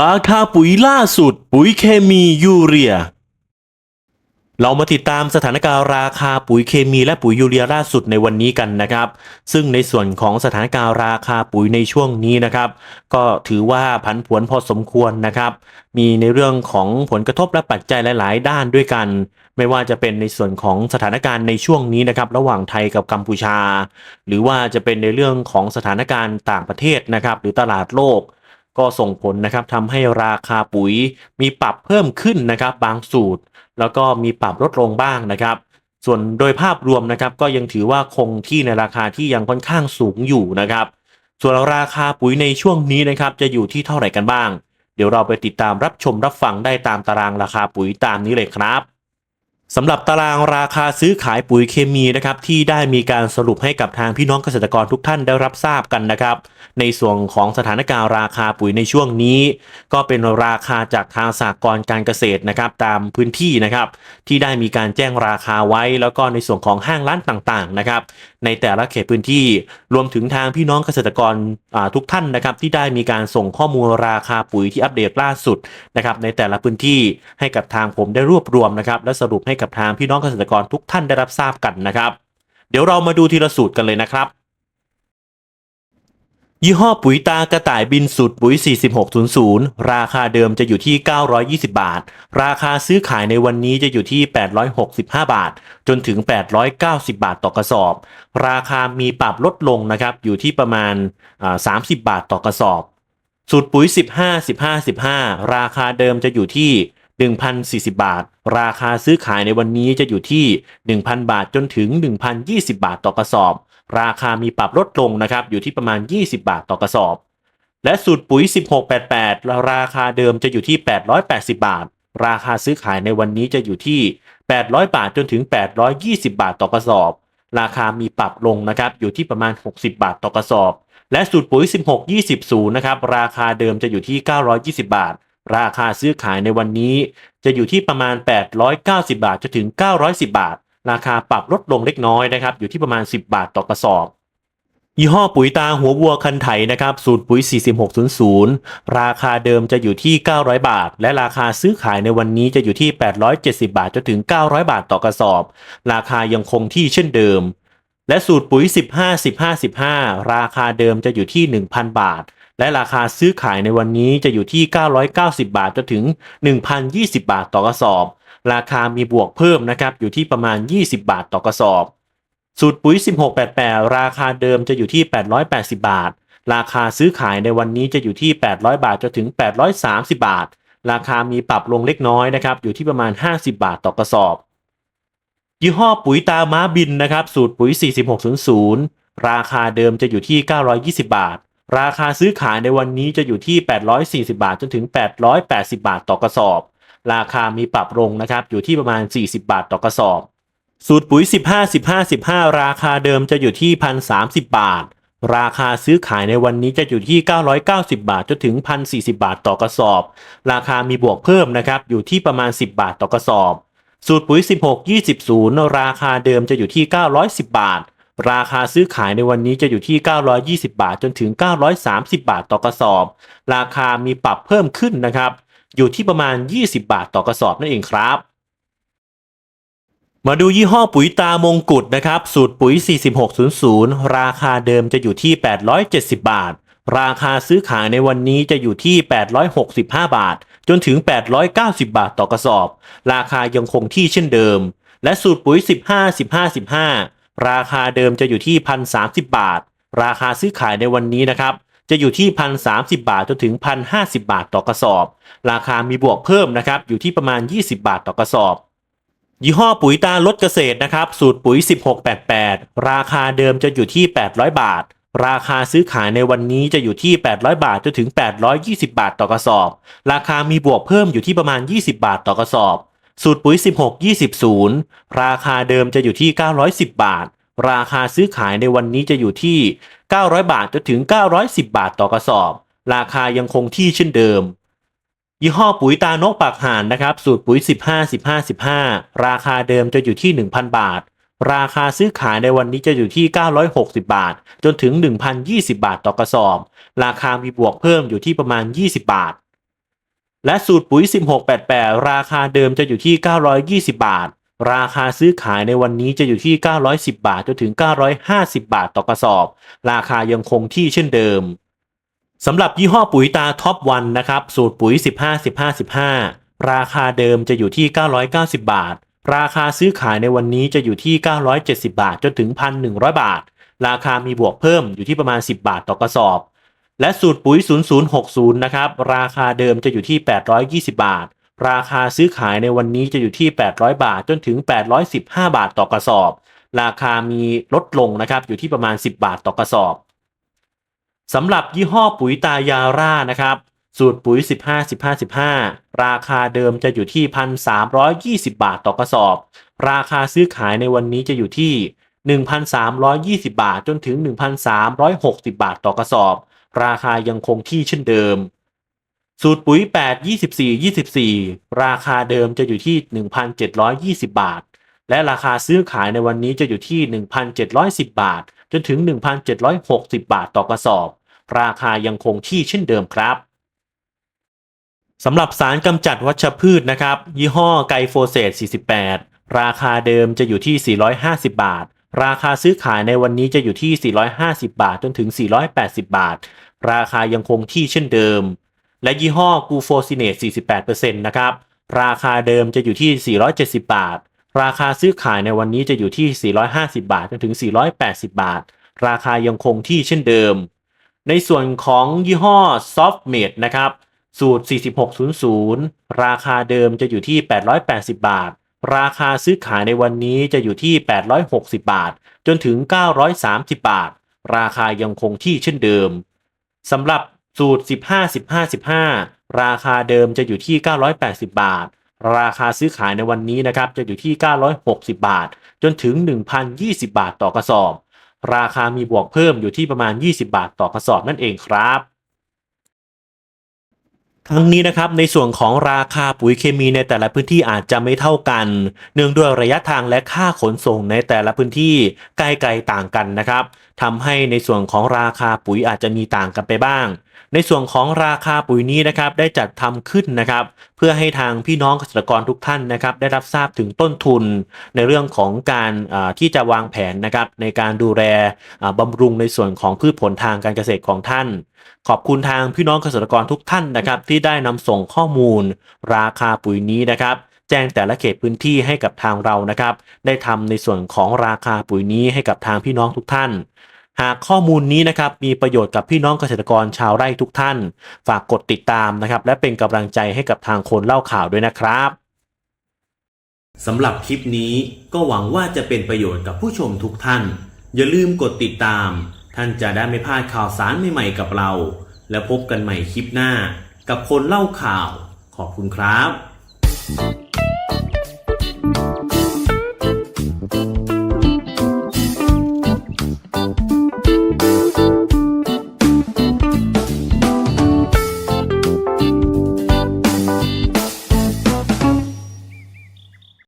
ราคาปุ๋ยล่าสุด ปุ๋ยเคมียูเรีย เรามาติดตามสถานการณ์ราคาปุ๋ยเคมีและปุ๋ยยูเรียล่าสุดในวันนี้กันนะครับ ซึ่งในส่วนของสถานการณ์ราคาปุ๋ยในช่วงนี้นะครับ ก็ถือว่าผันผวนพอสมควรนะครับ มีในเรื่องของผลกระทบและปัจจัยหลาย ๆ ด้านด้วยกัน ไม่ว่าจะเป็นในส่วนของสถานการณ์ในช่วงนี้นะครับระหว่างไทยกับกัมพูชา หรือว่าจะเป็นในเรื่องของสถานการณ์ต่างประเทศนะครับ หรือตลาดโลก ก็ส่งผลนะครับทำให้ราคาปุ๋ยมีปรับเพิ่มขึ้นนะครับบางสูตร แล้วก็มีปรับลดลงบ้างนะครับ ส่วนโดยภาพรวมนะครับก็ยังถือว่าคงที่ในราคาที่ยังค่อนข้างสูงอยู่นะครับ ส่วนราคาปุ๋ยในช่วงนี้นะครับจะอยู่ที่เท่าไหร่กันบ้าง เดี๋ยวเราไปติดตามรับชมรับฟังได้ตามตารางราคาปุ๋ยตามนี้เลยครับ สำหรับตารางราคาซื้อขายปุ๋ยเคมีนะครับที่ได้มีการสรุปให้กับทางพี่น้องเกษตรกรทุกท่านได้รับทราบกันนะครับ ในส่วนของสถานการณ์ราคาปุ๋ยในช่วงนี้ ก็เป็นราคาจากทางสากลการเกษตรนะครับตามพื้นที่นะครับที่ได้มีการแจ้งราคาไว้ แล้วก็ในส่วนของห้างร้านต่างๆนะครับในแต่ละเขตพื้นที่รวมถึงทางพี่น้องเกษตรกรทุกท่านนะครับที่ได้มีการส่งข้อมูลราคาปุ๋ยที่อัปเดตล่าสุดนะครับในแต่ละพื้นที่ให้กับทางผมได้รวบรวมนะครับและสรุปให้กับทางพี่น้องเกษตรกรทุกท่านได้รับทราบกันนะครับ เดี๋ยวเรามาดูทีละสูตรกันเลยนะครับ ยี่ห้อปุ๋ยตากระต่ายบินสูตรปุ๋ย 4600 ราคาเดิมจะอยู่ที่ 920 บาท ราคาซื้อขายในวันนี้จะอยู่ที่ 865 บาท จนถึง 890 บาทต่อกระสอบ ราคามีปรับลดลงนะครับอยู่ที่ประมาณ 30 บาทต่อกระสอบ สูตรปุ๋ย 15 15 15 ราคาเดิมจะอยู่ที่ 1,040 บาท ราคาซื้อขายในวันนี้จะอยู่ที่ 1,000 บาทจนถึง 1,020 บาทต่อกระสอบ ราคามีปรับลดลงนะครับอยู่ที่ประมาณ 20 บาทต่อกระสอบ และสูตรปุ๋ย 1688 ราคาเดิมจะอยู่ที่ 880 บาท ราคาซื้อขายในวันนี้จะอยู่ที่ 800 บาทจนถึง 820 บาทต่อกระสอบ ราคามีปรับลงนะครับอยู่ที่ประมาณ 60 บาทต่อกระสอบ และสูตรปุ๋ย 1620นะครับราคาเดิมจะอยู่ที่ 920 บาท ราคาซื้อขายในวันนี้ จะอยู่ที่ประมาณ 890 บาทจนถึง 910 บาท ราคาปรับลดลงเล็กน้อยนะครับ อยู่ที่ประมาณ 10 บาทต่อกระสอบยี่ห้อปุ๋ยตาหัววัวคันไถนะครับ สูตรปุ๋ย 4600 ราคาเดิมจะอยู่ที่ 900 บาท และราคาซื้อขายในวันนี้จะอยู่ที่ 870 บาทจนถึง 900 บาทต่อกระสอบ ราคายังคงที่เช่นเดิม และสูตรปุ๋ย 15 15 15 ราคาเดิมจะอยู่ที่ 1,000 บาท และราคาซื้อขายในวันนี้จะอยู่ที่ 990 บาทจนถึง 1,020 บาทต่อกระสอบ ราคามีบวกเพิ่มนะครับอยู่ที่ประมาณ 20 บาทต่อกระสอบ สูตรปุ๋ย 1688 ราคาเดิมจะอยู่ที่ 880 บาท ราคาซื้อขายในวันนี้จะอยู่ที่ 800 บาทจนถึง 830 บาท ราคามีปรับลงเล็กน้อยนะครับอยู่ที่ประมาณ 50 บาทต่อกระสอบ ยี่ห้อปุ๋ยตาม้าบินนะครับสูตรปุ๋ย 4600 ราคาเดิมจะอยู่ที่ 920 บาท ราคาซื้อขายในวันนี้จะอยู่ที่ 840 บาทจนถึง 880 บาทต่อกระสอบ ราคามีปรับลงนะครับอยู่ที่ประมาณ 40 บาทต่อกระสอบ สูตรปุ๋ย 15 15 15 ราคาเดิมจะอยู่ที่ 1,030 บาท ราคาซื้อขายในวันนี้จะอยู่ที่ 990 บาทจนถึง 1,040 บาทต่อกระสอบ ราคามีบวกเพิ่มนะครับอยู่ที่ประมาณ 10 บาทต่อกระสอบ สูตรปุ๋ย 16 20ราคาเดิมจะอยู่ที่ 910 บาท ราคาซื้อขายในวันนี้จะอยู่ที่ 920 บาทจนถึง 930 บาทต่อกระสอบ ราคามีปรับเพิ่มขึ้นนะครับ อยู่ที่ประมาณ 20 บาทต่อกระสอบนั่นเองครับ มาดูยี่ห้อปุ๋ยตามงกุฎนะครับ สูตรปุ๋ย 4600 ราคาเดิมจะอยู่ที่ 870 บาท ราคาซื้อขายในวันนี้จะอยู่ที่ 865 บาท จนถึง 890 บาทต่อกระสอบ ราคายังคงที่เช่นเดิม และสูตรปุ๋ย 15 15 15 ราคาเดิมจะอยู่ที่1,030บาท ราคาซื้อขายในวันนี้นะครับ จะอยู่ที่1,030บาทจนถึง1,050บาทต่อกระสอบ ราคามีบวกเพิ่มนะครับ อยู่ที่ประมาณ 20 บาทต่อกระสอบ ยี่ห้อปุ๋ยตาลดเกษตรนะครับ สูตรปุ๋ย 1688 ราคาเดิมจะอยู่ที่ 800 บาท ราคาซื้อขายในวันนี้จะอยู่ที่ 800 บาทจนถึง 820 บาทต่อกระสอบ ราคามีบวกเพิ่มอยู่ที่ประมาณ 20 บาทต่อกระสอบ สูตรปุ๋ย 16 20 ราคาเดิมจะอยู่ที่ 910 บาท ราคาซื้อขายในวันนี้จะอยู่ที่ 900 บาทจนถึง 910 บาทต่อกระสอบ ราคายังคงที่เช่นเดิม ยี่ห้อปุ๋ยตานกปากห่านนะครับ สูตรปุ๋ย 15 15 15 ราคาเดิมจะอยู่ที่ 1,000 บาท ราคาซื้อขายในวันนี้จะอยู่ที่ 960 บาท จนถึง 1,020 บาทต่อกระสอบ ราคามีบวกเพิ่มอยู่ที่ประมาณ 20 บาท และสูตรปุ๋ย 1688 ราคาเดิมจะอยู่ที่ 920 บาท ราคาซื้อขายในวันนี้จะอยู่ที่ 910 บาทจนถึง 950 บาทต่อกระสอบ ราคายังคงที่เช่นเดิมสำหรับยี่ห้อปุ๋ยตาท็อปวันนะครับ สูตรปุ๋ย 15 15 15 ราคาเดิมจะอยู่ที่ 990 บาท ราคาซื้อขายในวันนี้จะอยู่ที่ 970 บาทจนถึง 1,100 บาท ราคามีบวกเพิ่มอยู่ที่ประมาณ 10 บาทต่อกระสอบ และสูตรปุ๋ย 0060 นะครับ ราคาเดิมจะอยู่ที่ 820 บาท ราคาซื้อขายในวันนี้จะอยู่ที่ 800 บาทจนถึง 815 บาทต่อกระสอบ ราคามีลดลงนะครับ อยู่ที่ประมาณ 10 บาทต่อกระสอบสำหรับยี่ห้อปุ๋ยตายาร่านะครับ สูตรปุ๋ย 15 15 15 ราคาเดิมจะอยู่ที่ 1,320 บาทต่อกระสอบ ราคาซื้อขายในวันนี้จะอยู่ที่ 1,320 บาทจนถึง 1,360 บาทต่อกระสอบ ราคายังคงที่เช่นเดิม สูตรปุ๋ย 8 24 24 ราคาเดิมจะอยู่ที่ 1,720 บาท และราคาซื้อขายในวันนี้จะอยู่ที่ 1,710 บาท จนถึง 1,760 บาทต่อกระสอบ ราคายังคงที่เช่นเดิมครับสำหรับสารกำจัดวัชพืชนะครับ ยี่ห้อไกโฟเซต48 ราคาเดิมจะอยู่ที่ 450 บาท ราคาซื้อขายในวันนี้จะอยู่ที่ 450 บาทจนถึง 480 บาท ราคายังคงที่เช่นเดิม และยี่ห้อกูโฟซิเนต48%นะครับ ราคาเดิมจะอยู่ที่ 470 บาท ราคาซื้อขายในวันนี้จะอยู่ที่ 450 บาทจนถึง 480 บาท ราคายังคงที่เช่นเดิม ในส่วนของยี่ห้อ Softmate นะครับ สูตร 4600 ราคาเดิมจะอยู่ที่ 880 บาท ราคาซื้อขายในวันนี้จะอยู่ที่ 860 บาท จนถึง 930 บาท ราคายังคงที่เช่นเดิมสำหรับสูตร 15 15 15 ราคาเดิมจะอยู่ที่ 980 บาท ราคาซื้อขายในวันนี้นะครับจะอยู่ที่ 960 บาท จนถึง 1,020 บาทต่อกระสอบ ราคามีบวกเพิ่มอยู่ที่ประมาณ 20 บาทต่อกระสอบนั่นเองครับ ทั้งนี้นะครับในส่วนของราคาปุ๋ยเคมีในแต่ละพื้นที่อาจจะไม่เท่ากัน เนื่องด้วยระยะทางและค่าขนส่งในแต่ละพื้นที่ใกล้ๆต่างกันนะครับทำให้ในส่วนของราคาปุ๋ยอาจจะมีต่างกันไปบ้าง ในส่วนของราคาปุ๋ยนี้นะครับได้จัดทำขึ้นนะครับ เพื่อให้ทางพี่น้องเกษตรกรทุกท่านนะครับ ได้รับทราบถึงต้นทุนในเรื่องของการที่จะวางแผนนะครับในการดูแลอ่าบำรุงในส่วนของพืชผลทางการเกษตรของท่าน ขอบคุณทางพี่น้องเกษตรกรทุกท่านนะครับ ที่ได้นำส่งข้อมูล ราคาปุ๋ยนี้นะครับแจ้งแต่ละเขตพื้นที่ให้กับทางเรานะครับ ได้ทำในส่วนของราคาปุ๋ยนี้ให้กับทางพี่น้องทุกท่าน หากข้อมูลนี้นะครับมีประโยชน์กับพี่น้องเกษตรกรชาวไร่ทุกท่าน ฝากกดติดตามนะครับ และเป็นกำลังใจให้กับทางคนเล่าข่าวด้วยนะครับสำหรับคลิปนี้ก็หวังว่าจะเป็นประโยชน์กับผู้ชมทุกท่าน อย่าลืมกดติดตาม ท่านจะได้ไม่พลาดข่าวสารใหม่ๆกับเรา แล้วพบกันใหม่คลิปหน้า กับคนเล่าข่าว ขอบคุณครับ